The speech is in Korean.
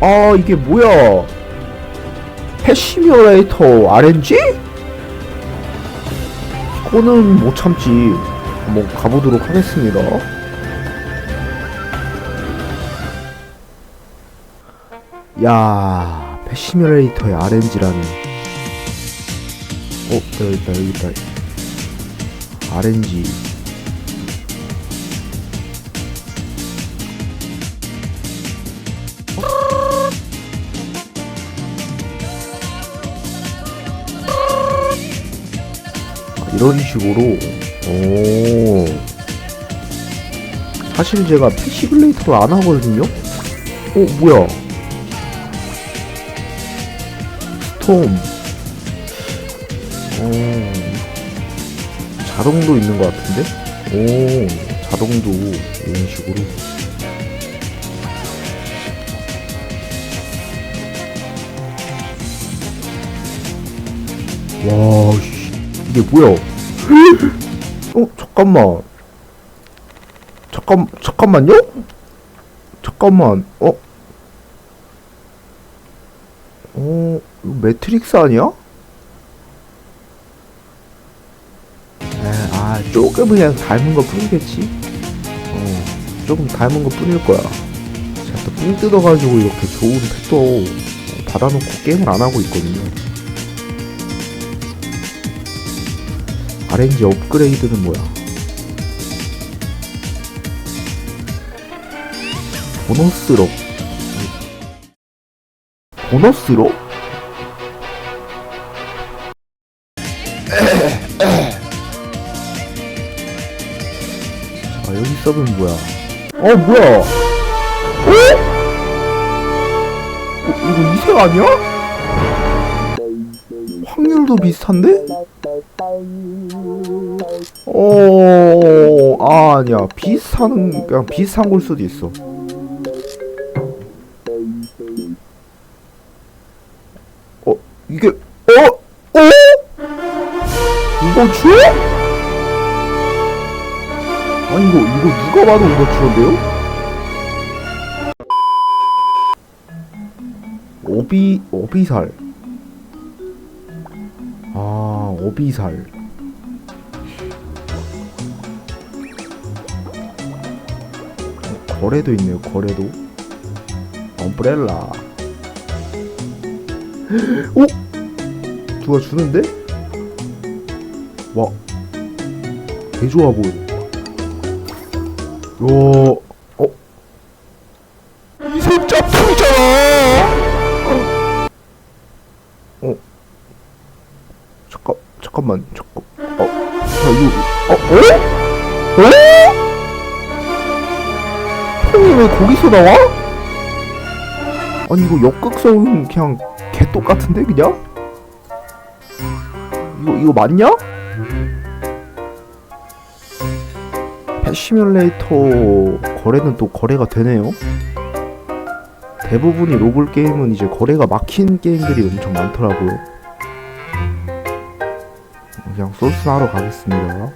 아 이게 뭐야? 패시미어레이터 RNG? 이거는 못 참지. 한번 가보도록 하겠습니다. 야 패시미어레이터의 RNG라니 어 여기 있다 여기 있다. RNG 이런 식으로. 오. 사실 제가 패시블레이터를 안 하거든요? 어 뭐야? 스톰. 오. 자동도 있는 것 같은데? 오 자동도 이런 식으로. 와 씨, 이게 뭐야 어 잠깐만 잠깐 잠깐만요 잠깐만 어 어, 매트릭스 아니야? 에, 아, 조금 그냥 닮은 것 뿐이겠지? 어, 조금 닮은 것 뿐일 거야. 제가 또삥 뜯어가지고 이렇게 좋은 팩도 어, 받아놓고 게임을 안 하고 있거든요. RNG 업그레이드는 뭐야? 보너스로 보너스로? 아 여기 서브는 뭐야? 어 뭐야? 어? 어 이거 이색 아니야? 확률도 비슷한데? 어, 아, 아니야. 비슷한, 그냥 비슷한 걸 수도 있어. 어, 이게, 어? 어? 이거 주? 아니, 이거, 이거 누가 봐도 이거 주인데요? 오비, 오비살. 아, 오비살. 거래도 있네요, 거래도. 엄브렐라. 오! 누가 주는데? 와. 개 좋아 보여. 요, 잠깐, 잠깐만, 잠깐. 어, 자, 이거, 어, 어? 어? 형이 왜 거기서 나와? 아니 이거 역극성은 그냥 개 똑같은데 그냥? 이거 이거 맞냐? 패시뮬레이터 거래는 또 거래가 되네요. 대부분이 로블 게임은 이제 거래가 막힌 게임들이 엄청 많더라고요. 그냥 소스 하러 가겠습니다.